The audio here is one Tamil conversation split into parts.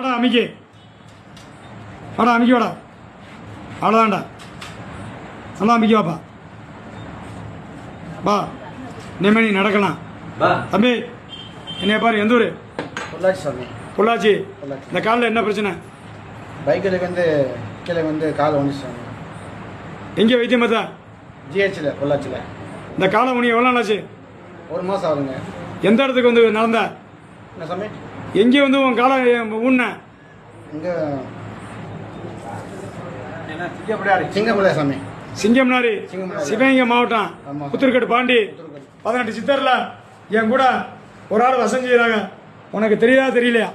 வாடா அமிக்கி. வாடா அமிக்கி வாடா. அவ்வளோதான்டா நல்லா அமிக்கி வாப்பா. வா இனிமே நீ நடக்கலாம். தம்பி என்னைய பாரு எந்த ஊர்? பொள்ளாச்சி சாமி. பொள்ளாச்சி. இந்த காலில் என்ன பிரச்சனை? பைக்கில் வந்து கீழே வந்து காலை ஒன்றிச்சாங்க எங்கே வைத்தியம் பார்த்தா? ஜிஹெச்சில் பொள்ளாச்சியில் இந்த காலை உனி எவ்வளோ நாளாச்சு? ஒரு மாதம் ஆகுதுங்க. எந்த இடத்துக்கு வந்து நடந்த? என்ன சாமி? எங்கே வந்து உன் காலை ஊன்ன இங்கே சிங்கப்பூர் சாமி. சிங்கம்னாரி. சிவகங்கை மாவட்டம். புத்தூர்கட்டு பாண்டி பதினெட்டு சித்தர்ல என் கூட ஒரு ஆள் வசம் செய்கிறாங்க உனக்கு தெரியுதா தெரியலையா?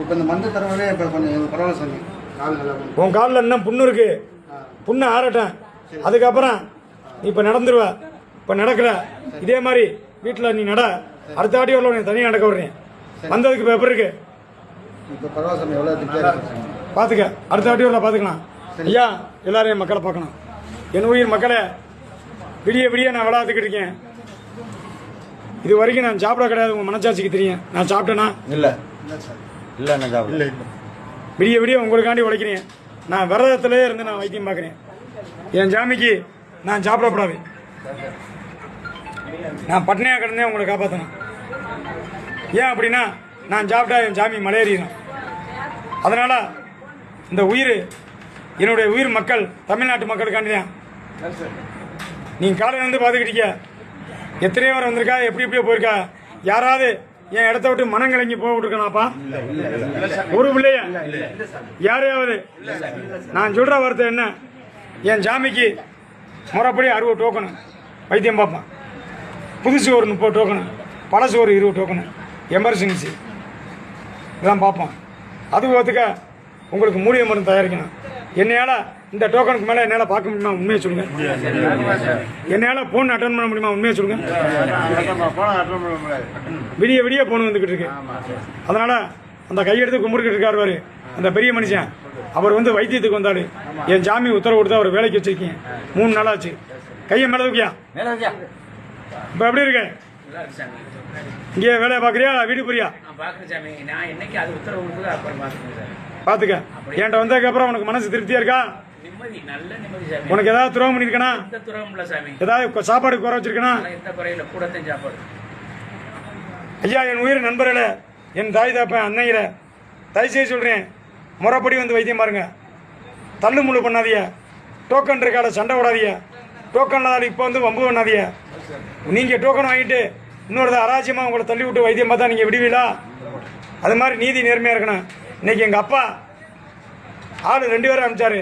இப்போ இந்த மருந்து தரவே இப்போ கொஞ்சம் பரவாயில்ல சாமி. உன் காலில் இன்னும் புண்ணு இருக்கு. புண்ணு ஆறட்டும். அதுக்கப்புறம் நீ இப்போ நடந்துருவ. இப்போ நடக்கிற. இதே மாதிரி வீட்டில் நீ நட. அடுத்த உள்ள உன்னை தனியாக நடக்க விடுறேன் வந்ததுக்கு இப்போ எப்படி இருக்கு? பார்த்துக்க அடுத்த ஆட்டி உள்ள பார்த்துக்கலாம் ஐயா எல்லாரும் என் மக்களை பார்க்கணும். என் உயிர் மக்களை விடிய விடிய நான் விளையாட்டுக்கிட்டு இருக்கேன். இது வரைக்கும் நான் சாப்பிட கிடையாது உங்கள் மனச்சாட்சிக்கு தெரியும். நான் சாப்பிட்டேனா? இல்ல. இல்லை சார் இல்ல நான் சாப்பிடல. இல்லை இல்லை. விடிய விடிய உங்களுக்காண்டி உழைக்கிறேன். நான் விரதத்திலே இருந்து நான் வைத்தியம் பார்க்குறேன். என் ஜாமிக்கு நான் சாப்பிடக்கூடாது நான் பட்னியாக கிடந்தே உங்களை காப்பாற்றணும் ஏன் அப்படின்னா நான் சாப்பிட்டா என் சாமி மலையேறிடும் அதனால் இந்த உயிர் என்னுடைய உயிர் மக்கள் தமிழ்நாட்டு மக்களுக்காண்டி தான். நீங்கள் காலையில் இருந்து பார்த்துக்கிட்டீங்க எத்தனையோ பேர் வந்திருக்கா? எப்படி எப்படியோ போயிருக்கா? யாராவது என் இடத்த விட்டு மனம் கலங்கி போக விட்டுருக்கனாப்பா ஒரு பிள்ளைய. யாரையாவது. நான் சொல்கிற வார்த்தை என்ன? என் சாமிக்கு முறைப்படி அறுவை டோக்கனு வைத்தியம் பார்ப்பேன். புதுசு ஒரு முப்பது டோக்கனு பழசு ஒரு இருபது டோக்கனு எமர்ஜென்சி இதான் பார்ப்போம். அது பார்த்துக்க உங்களுக்கு மூலிகை மருந்து தயாரிக்கணும். என்னையால் இந்த டோக்கனுக்கு மேலே என்னால் பார்க்க முடியுமா? உண்மையை சொல்லுங்க. என்னையால் ஃபோன் அட்டன் பண்ண முடியுமா? உண்மையை சொல்லுங்க. விடிய விடிய ஃபோன் வந்துக்கிட்டு இருக்கு. அதனால் அந்த கையெடுத்து கும்பிட்டுக்கிட்டு இருக்காரு அந்த பெரிய மனுஷன். அவர் வந்து வைத்தியத்துக்கு வந்தாரு. என் ஜாமி உத்தரவு கொடுத்து அவர் வேலைக்கு வச்சிருக்கீங்க. மூணு நாளாச்சு கையை மேலே தூக்கியா? வைக்கியா இப்போ எப்படி இருக்கு? இங்கே வேலையை பார்க்குறியா? வீடு சார் பார்த்துக்க. என்கிட்ட வந்ததுக்கு அப்புறம் உனக்கு மனசு திருப்தியா இருக்கா? உனக்கு ஏதாவது துரோகம் சாமி. ஏதாவது சாப்பாடு குறை வச்சிருக்கனா? ஐயா என் உயிர் நண்பர்களே என் தாய் தாப்பேன் அன்னையில தயவு செய்து சொல்கிறேன் முறைப்படி வந்து வைத்தியம் பாருங்க. தள்ளு முள்ளு பண்ணாதீங்க. டோக்கன் இருக்கால சண்டை விடாதீங்க டோக்கன் இப்போ வந்து வம்பு பண்ணாதீங்க. நீங்கள் டோக்கன் வாங்கிட்டு இன்னொரு அராஜ்யமாக உங்களை தள்ளி விட்டு வைத்தியம் பார்த்தா நீங்கள் விடுவீங்களா அது மாதிரி நீதி நேர்மையாக இருக்கணும். இன்றைக்கி எங்கள் அப்பா ஆள் ரெண்டு பேரும் அனுப்பிச்சாரு.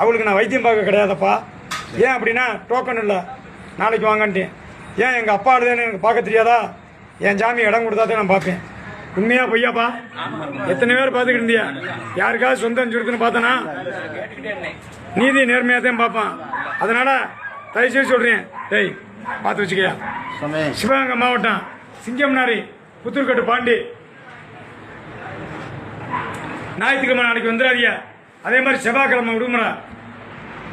அவளுக்கு நான் வைத்தியம் பார்க்க கிடையாதப்பா. ஏன் அப்படின்னா டோக்கன் இல்லை. நாளைக்கு வாங்கன்ட்டேன். ஏன் எங்கள் அப்பா ஆளுதானே எனக்கு பார்க்க தெரியாதா? என் ஜாமி இடம் கொடுத்தாதே நான் பார்ப்பேன். உண்மையா பொய்யாப்பா? எத்தனை பேர் பார்த்துக்கிட்டு இருந்தியா? யாருக்காவது சொந்தம் சுருக்குன்னு பார்த்தனா? நீதி நேர்மையாக தான் பார்ப்பான். அதனால தயவுசெய்து சொல்கிறேன் டேய் பார்த்து வச்சுக்கயா. சிவகங்கை மாவட்டம் சிங்கம்னாரி புத்தூர்கட்டு பாண்டி. ஞாயிற்றுக்கிழமை நாளைக்கு வந்துடாதீங்க. அதே மாதிரி செவ்வாய்க்கிழமை விடுமுறை.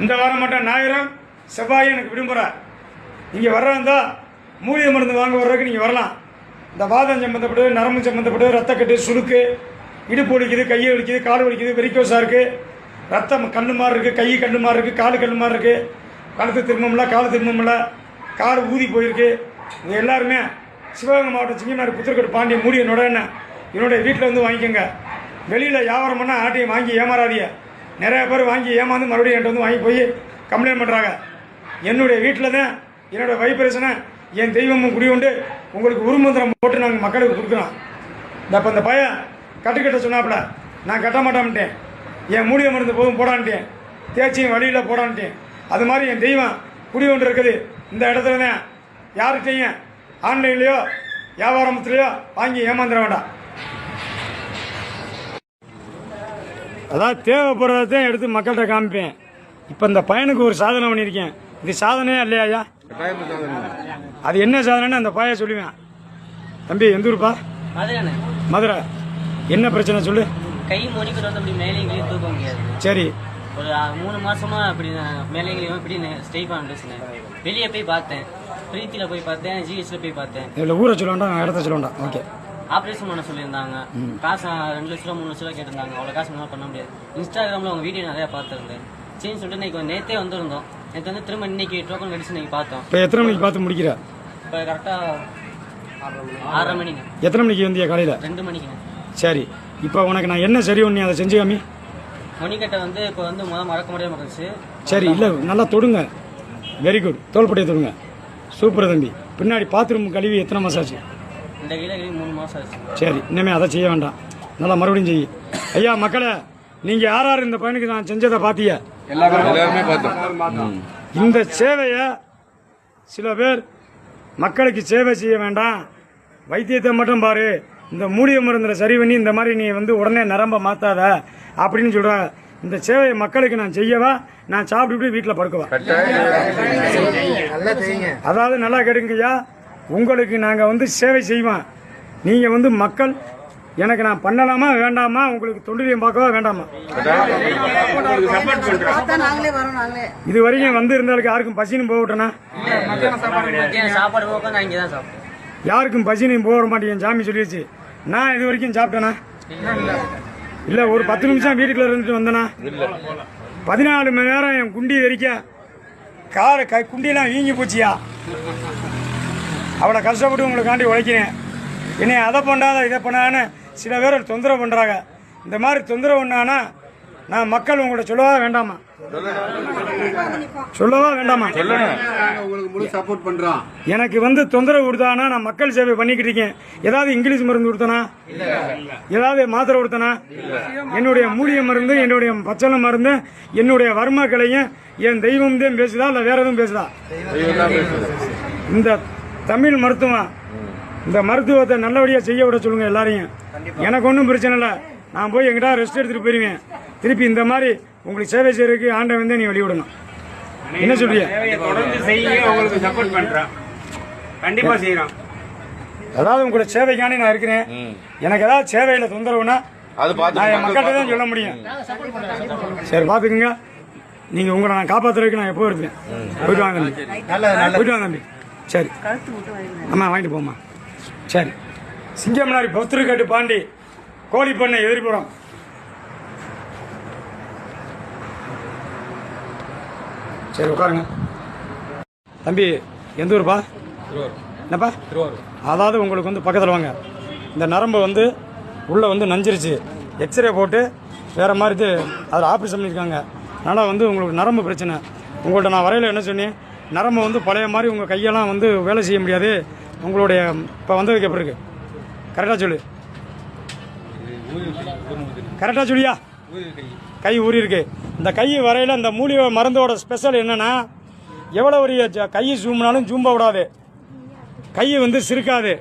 இந்த வாரம் மட்டும் ஞாயிறம் செவ்வாயும் எனக்கு விடுமுறை. நீங்கள் வர்றதா மூலிகை மருந்து வாங்க வர்றதுக்கு நீங்கள் வரலாம். இந்த வாதம் சம்மந்தப்பட்டது நரம்பு சம்மந்தப்பட்டது ரத்தக்கட்டு சுளுக்கு இடுப்பு வலிக்குது கையை வலிக்குது கால் வலிக்குது வெறிக்கோசா இருக்குது ரத்தம் கண்ணு மாதிரி இருக்குது கை கண்ணு மாதிரி இருக்குது காலு கண்ணு மாதிரி இருக்குது கழுத்து திரும்பமில்ல காலு திரும்பமில்ல கால் ஊதி போயிருக்கு. இவங்க எல்லாருமே சிவகங்கை மாவட்டம் சிங்கநாடு புத்திரக்கட்டு பாண்டிய மூடிய என்ன என்னுடைய வீட்டில் வந்து வாங்கிக்கோங்க. வெளியில் வியாபாரம் பண்ணால் ஆட்டையும் வாங்கி ஏமாறாதீங்க. நிறைய பேர் வாங்கி ஏமாந்து மறுபடியும் என்கிட்ட வந்து வாங்கி போய் கம்ப்ளைண்ட் பண்ணுறாங்க என்னுடைய வீட்டில் தான் என்னோடய வைப்ரேஷனை என் தெய்வமும் குடி உண்டு. உங்களுக்கு உருமந்திரம் போட்டு நாங்கள் மக்களுக்கு கொடுக்குறோம். இந்த இப்போ இந்த பையன் கட்டுக்கட்ட சொன்னாப்புல நான் கட்ட மாட்டான்ட்டேன். என் மூலிகை மருந்து போதும் போடான்ட்டேன். தேய்ச்சியும் வழியில் போடான்ட்டேன். அது மாதிரி என் தெய்வம் குடி ஒன்று இருக்குது. இந்த இடத்துல தான் யார்கிட்டையும் ஆன்லைன்லேயோ வியாபாரத்துலையோ வாங்கி ஏமாந்துட வேண்டாம். அதான் தேவைப்படுறதையும் எடுத்து மக்கள்கிட்ட காமிப்பேன். இப்போ இந்த பையனுக்கு ஒரு சாதனை பண்ணியிருக்கேன். இது சாதனையா இல்லையா அது என்ன சாதனைன்னு அந்த பையன் சொல்லுவேன். தம்பி எந்த ஊருப்பா? மதுரை. என்ன பிரச்சனை சொல்லு? கை சரி. ஒரு மூணு மாசமா அப்படி நான் மேலே எங்கேயும் இப்படி ஸ்டெய்ப் ஆனிருச்சுனேன் வெளியே போய் பார்த்தேன். பிரீத்தியில் போய் பார்த்தேன் ஜிஹெச்ல போய் பார்த்தேன். இதில் ஊரை சொல்ல வேண்டாம் நான் இடத்த சொல்ல வேண்டாம் ஓகே. ஆப்ரேஷன் பண்ண சொல்லியிருந்தாங்க. காசு ரெண்டு லட்ச ரூபா மூணு லட்ச ரூபா கேட்டிருந்தாங்க. அவ்வளோ காசு நம்மளால பண்ண முடியாது. இன்ஸ்டாகிராமில் உங்கள் வீடியோ நிறையா பார்த்துருந்தேன். சரின்னு சொல்லிட்டு இன்னைக்கு நேற்றே வந்திருந்தோம். நேற்று வந்து திரும்ப இன்னைக்கு டோக்கன் கடிச்சு இன்னைக்கு பார்த்தோம். இப்போ எத்தனை மணிக்கு பார்த்து முடிக்கிற? இப்போ கரெக்டாக ஆறரை மணிங்க. எத்தனை மணிக்கு வந்தியா காலையில்? ரெண்டு மணிக்குங்க. சரி. இப்போ உனக்கு நான் என்ன சரி ஒன்று அதை செஞ்சு காமி? மணிக்கட்டை வந்து இப்போ வந்து முதல் மறக்க முடியாம இருந்துச்சு சரி இல்லை நல்லா தொடுங்க. வெரி குட் தோள்பட்டையை தொடுங்க. சூப்பர் தம்பி. பின்னாடி பாத்ரூம் கழுவி எத்தனை மாதம் ஆச்சு? இந்த கையில் மூணு மாதம் ஆச்சு. சரி இனிமே அதை செய்ய வேண்டாம். நல்லா மறுபடியும் செய். ஐயா மக்களே நீங்கள் யார் யார் இந்த பையனுக்கு நான் செஞ்சதை பார்த்தீங்க எல்லாருமே பார்த்தோம். இந்த சேவையை சில பேர் மக்களுக்கு சேவை செய்ய வேண்டாம். வைத்தியத்தை மட்டும் பாரு. இந்த மூலிகை மருந்தில் சரி பண்ணி இந்த மாதிரி நீ வந்து உடனே நரம்ப மாத்தாத அப்படின்னு சொல்ற இந்த சேவையை மக்களுக்கு நான் செய்யவா? நான் சாப்பிட்டுட்டு வீட்டில் படுக்கவா? அதாவது நல்லா கேட்டுங்கய்யா உங்களுக்கு நாங்கள் வந்து சேவை செய்வோம். நீங்கள் வந்து மக்கள் எனக்கு நான் பண்ணலாமா வேண்டாமா? உங்களுக்கு தொண்டிலையும் பார்க்கவா வேண்டாமா? பார்த்தா நாங்களே வரோம் நாங்களே இது வரைக்கும் வந்து இருந்தாலும் யாருக்கும் பசின்னு போகட்டேனா யாருக்கும் பசினையும் போக மாட்டேங்க சாமி சொல்லிடுச்சு நான் இது வரைக்கும் சாப்பிட்டேனா? இல்ல ஒரு பத்து நிமிஷம் வீட்டுக்குள்ள இருந்துட்டு வந்தேனா? பதினாலு மணி நேரம் என் குண்டி வரைக்கும் கார க குண்டியெல்லாம் வீங்கி போச்சியா? அவ்வளோ கஷ்டப்பட்டு உங்களுக்காண்டி உழைக்கிறேன். என்னை அதை பண்ணாத இதை பண்ணான்னு சில பேர் தொந்தரவு பண்ணுறாங்க இந்த மாதிரி தொந்தரவு பண்ணான்னா நான் மக்கள் உங்கள்ட்ட சொல்லவா வேண்டாமா? சொல்லவா வேண்டாமா? நாங்க உங்களுக்கு முழு சப்போர்ட் பண்றோம் எனக்கு வந்து தொந்தரவு கொடுத்தானா? நான் மக்கள் சேவை பண்ணிக்கிட்டு இருக்கேன். ஏதாவது இங்கிலீஷ் மருந்து கொடுத்தனா? ஏதாவது மாத்திரை கொடுத்தனா? என்னுடைய மூலிகை மருந்து என்னுடைய பச்சளை மருந்து என்னுடைய வர்மக்களையும் என் தெய்வம் தான் பேசுதா இல்லை வேற எதுவும் பேசுதா? இந்த தமிழ் மருத்துவம் இந்த மருத்துவத்தை நல்லபடியாக செய்ய விட சொல்லுங்க எல்லாரையும். எனக்கு ஒன்றும் பிரச்சனை இல்லை. நான் போய் எங்கிட்ட ரெஸ்ட் எடுத்துட்டு போயிருவேன். திருப்பி இந்த மாதிரி உங்களுக்கு சேவை செய்யறதுக்கு ஆண்டை வந்து நீ வெளிவிடணும் என்ன சொல்றீங்க? சேவையை தொடர்ந்து செய்ய உங்களுக்கு சப்போர்ட் பண்றோம் கண்டிப்பா செய்யறோம் அதாவது உங்களோட சேவைக்காண்டி நான் இருக்கிறேன். எனக்கு ஏதாவது சேவையில் தொந்தரவுனா அது நான் என் மக்கள்கிட்ட தான் சொல்ல முடியும். சரி பார்த்துக்குங்க. நீங்கள் உங்களை நான் காப்பாற்றுறதுக்கு நான் எப்போ இருப்பேன் போயிட்டு வாங்க தம்பி. போயிட்டு வாங்க தம்பி. சரி. அம்மா வாங்கிட்டு போம்மா. சரி. சிங்கம்னாரி பொத்திருக்கட்டு பாண்டி கோழி பண்ணை எதிர்ப்புறம். சரி உட்காருங்க. தம்பி எந்த ஊருப்பா? என்னப்பா? அதாவது உங்களுக்கு வந்து பக்கத்தில் வாங்க. இந்த நரம்பு வந்து உள்ளே வந்து நஞ்சிருச்சு. எக்ஸ்ரே போட்டு வேறு மாதிரி இது அதில் ஆப்ரேஷன் பண்ணியிருக்காங்க அதனால் வந்து உங்களுக்கு நரம்பு பிரச்சனை. உங்கள்கிட்ட நான் வரையில் என்ன சொன்னேன்? நரம்பு வந்து பழைய மாதிரி உங்கள் கையெல்லாம் வந்து வேலை செய்ய முடியாது. உங்களுடைய இப்போ வந்ததுக்கு எப்படி இருக்கு. கரெக்டாக சொல்லு. கரெக்டாக சொல்லியா? கை ஊறி இருக்கு இந்த கை வரையில் இந்த மூலிகை மருந்தோட ஸ்பெஷல் என்னன்னா எவ்வளோ ஒரு கை ஜூம்னாலும் ஜூம்ப விடாது. கை வந்து சிறுக்காது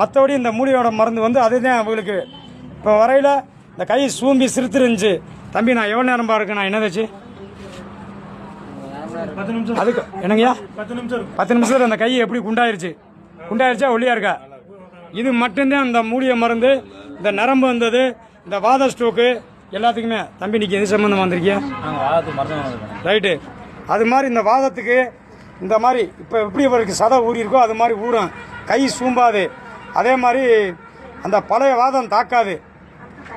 மற்றபடி இந்த மூலிகையோட மருந்து வந்து அதுதான் அவங்களுக்கு. இப்போ வரையில் இந்த கை சூம்பி சிறுத்துருந்துச்சு தம்பி நான் எவ்வளோ நேரம் பாருக்கு நான் என்னதாச்சு அதுக்கு என்னங்கய்யா? பத்து நிமிஷம் பத்து நிமிஷத்தில் அந்த கை எப்படி குண்டாயிருச்சு? குண்டாயிருச்சா ஒல்லியா இருக்கா? இது மட்டும்தான் இந்த மூலிகை மருந்து. இந்த நரம்பு வந்தது. இந்த வாத ஸ்ட்ரோக்கு எல்லாத்துக்குமே. தம்பி நீங்க எது சம்மந்தம் வந்திருக்கியா? ரைட்டு. அது மாதிரி இந்த வாதத்துக்கு இந்த மாதிரி இப்போ எப்படி இவருக்கு சதை ஊறி இருக்கோ அது மாதிரி ஊறும். கை சூம்பாது. அதே மாதிரி அந்த பழைய வாதம் தாக்காது.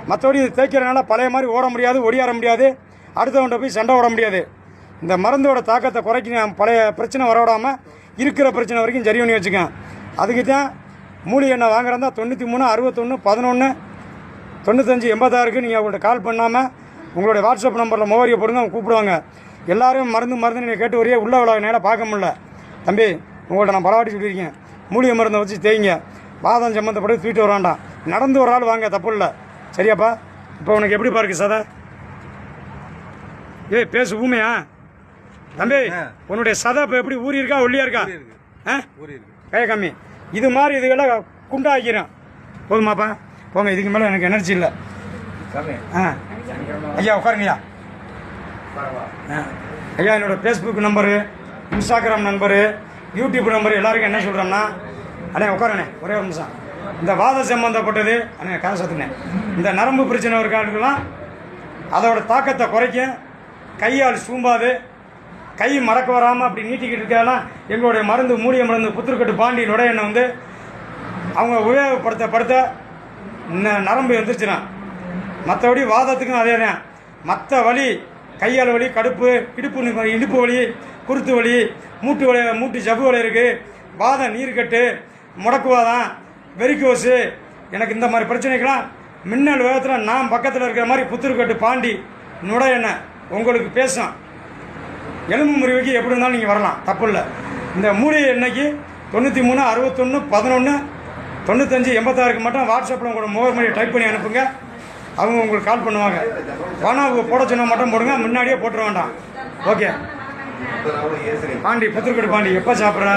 மற்றபடி இது தேய்க்கிறனால பழைய மாதிரி ஓட முடியாது ஒடியார முடியாது. அடுத்தவன்கிட்ட போய் சண்டை ஓட முடியாது. இந்த மருந்தோட தாக்கத்தை குறைக்க பழைய பிரச்சனை வரவிடாமல் இருக்கிற பிரச்சனை வரைக்கும் சரி பண்ணி வச்சுக்கேன் அதுக்கு தான் மூலிகை எண்ணெய் வாங்குறதா தொண்ணூற்றி மூணு அறுபத்தொன்று பதினொன்று தொண்ணூத்தஞ்சு எண்பத்தாறுக்கு நீங்கள் அவங்கள்ட்ட கால் பண்ணாமல் உங்களுடைய வாட்ஸ்அப் நம்பரில் முகவரியை போடுங்க அவங்க கூப்பிடுவாங்க. எல்லாரும் மருந்து மருந்து நீங்கள் கேட்டு வரையே உள்ள விழா நேரம் பார்க்க முடியல. தம்பி உங்கள்ட்ட நான் பலவாட்டி சொல்லியிருக்கேன். மூலிகை மருந்தை வச்சு தேய்ங்க. வாதம் சம்மந்தப்பட்டு தூக்கிட்டு வர வேண்டாம் நடந்து ஒரு ஆள் வாங்க தப்பு இல்லை. சரியாப்பா? இப்போ உனக்கு எப்படி பாருக்கு சதா? ஏய் பேசு ஊமையா? தம்பி உன்னுடைய சதை இப்போ எப்படி ஊறி இருக்கா ஒல்லியா இருக்கா? ஆ? கைய கம்மி. இது மாதிரி இதுகளை குண்டாக்கிறேன் போதுமாப்பா. போங்க இதுக்கு மேலே எனக்கு எனர்ஜி இல்லை. ஆ. ஐயா உட்காருங்கய்யா. ஐயா என்னோட Facebook number Instagram number YouTube number எல்லாருக்கும் என்ன சொல்கிறேன்னா அண்ணே உட்காருண்ணே ஒரே ஒரு நிமிஷம். இந்த வாத சம்பந்தப்பட்டது அண்ணே கதை சத்துனே இந்த நரம்பு பிரச்சனை இருக்காளுக்கெல்லாம் அதோட தாக்கத்தை குறைக்க கையால் சூம்பாது. கை மடக்க வராமல் அப்படி நீட்டிக்கிட்டு இருக்கலாம் எங்களுடைய மருந்து மூலிகை மருந்து புத்திரக்கட்டு பாண்டி நுடைய எண்ணெய் வந்து அவங்க உபயோகப்படுத்த படுத்த ந- நரம்பு எந்திரிச்சிடும் மற்றபடி வாதத்துக்கும் அதே தான். மற்ற வலி கையால் வலி கடுப்பு இடுப்பு இடுப்பு வலி குருத்து வலி மூட்டு வலி மூட்டு ஜவ்வு வலி இருக்குது வாதம் நீர்க்கட்டு முடக்குவாதம் வெறிக்கோசு எனக்கு இந்த மாதிரி பிரச்சனைக்கெல்லாம் மின்னல் வேகத்தில் நான் பக்கத்தில் இருக்கிற மாதிரி புத்தூர்கட்டு பாண்டி நுட என்ன உங்களுக்கு பேசும். எலும்பு முறிவுக்கு எப்படி இருந்தாலும் நீங்கள் வரலாம் தப்பு இல்லை. இந்த மூலிகை எண்ணெய்க்கு தொண்ணூற்றி மூணு அறுபத்தொன்று பதினொன்று தொண்ணூத்தஞ்சு எண்பத்தாறுக்கு மட்டும் வாட்ஸ்அப்பில் உங்களோட முகவரியை டைப் பண்ணி அனுப்புங்க. அவங்க உங்களுக்கு கால் பண்ணுவாங்க. பணம் போட சொன்னால் மட்டும் போடுங்க முன்னாடியே போட்டுற வேண்டாம். ஓகே பாண்டி புத்தூர்கட்டு பாண்டி எப்போ சாப்பிட்ற?